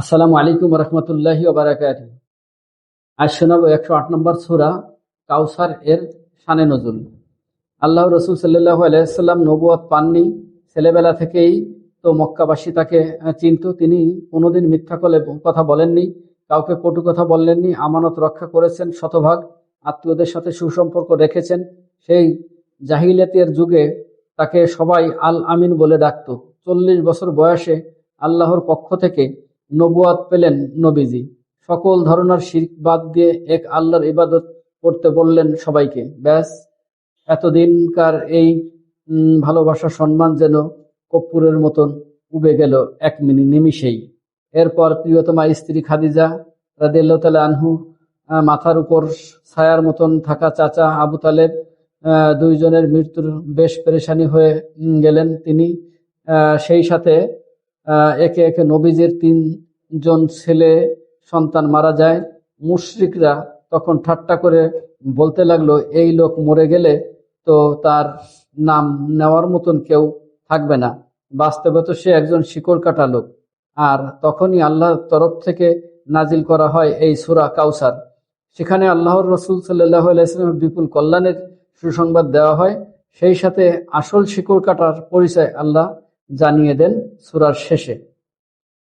আসসালামু আলাইকুম রহমতুল্লাহি ওবারাকাত আজ শোনাবো একশো আট নম্বর সুরা কাউসার এর শানে নজুল। আল্লাহ রসুল সাল্লাহ আলাইসাল্লাম নবুয়াত পাননি, ছেলেবেলা থেকেই তো মক্কাবাসী তাকে চিনত, তিনি কোনোদিন মিথ্যা কলে কথা বলেননি, কাউকে কটু কথা বললেননি, আমানত রক্ষা করেছেন শতভাগ, আত্মীয়দের সাথে সুসম্পর্ক রেখেছেন, সেই জাহিলিয়াতের যুগে তাকে সবাই আল আমিন বলে ডাকত। চল্লিশ বছর বয়সে আল্লাহর পক্ষ থেকে নবুয়াত পেলেন নবীজি। সকল ধরনের শিরক বাদ দিয়ে এক আল্লাহর ইবাদত করতে বললেন সবাইকে। ব্যাস, এতদিনকার এই ভালোবাসা সম্মান যেন কপ্পুরের মতন উবে গেল এক মিনি, নিমিষেই। এরপর প্রিয়তমা স্ত্রী খাদিজা তাআলা আনহু মাথার উপর ছায়ার মতন থাকা চাচা আবু তালেব দুইজনের মৃত্যুর বেশ পেরেশানি হয়ে গেলেন তিনি। সেই সাথে একে একে নবীজের তিনজন ছেলে সন্তান মারা যায়। মুশরিকরা তখন ঠাট্টা করে বলতে লাগল, এই লোক মরে গেলে তো তার নাম নেওয়ার মতন কেউ থাকবে না। বাস্তবে তো সে একজন শিকড় কাটা লোক। আর তখনই আল্লাহর তরফ থেকে নাজিল করা হয় এই সুরা কাউসার। সেখানে আল্লাহর রসুল সাল্লাহ বিপুল কল্যাণের সুসংবাদ দেওয়া হয়। সেই সাথে আসল শিকড় কাটার পরিচয় আল্লাহ জানিয়ে দেন সুরার শেষে।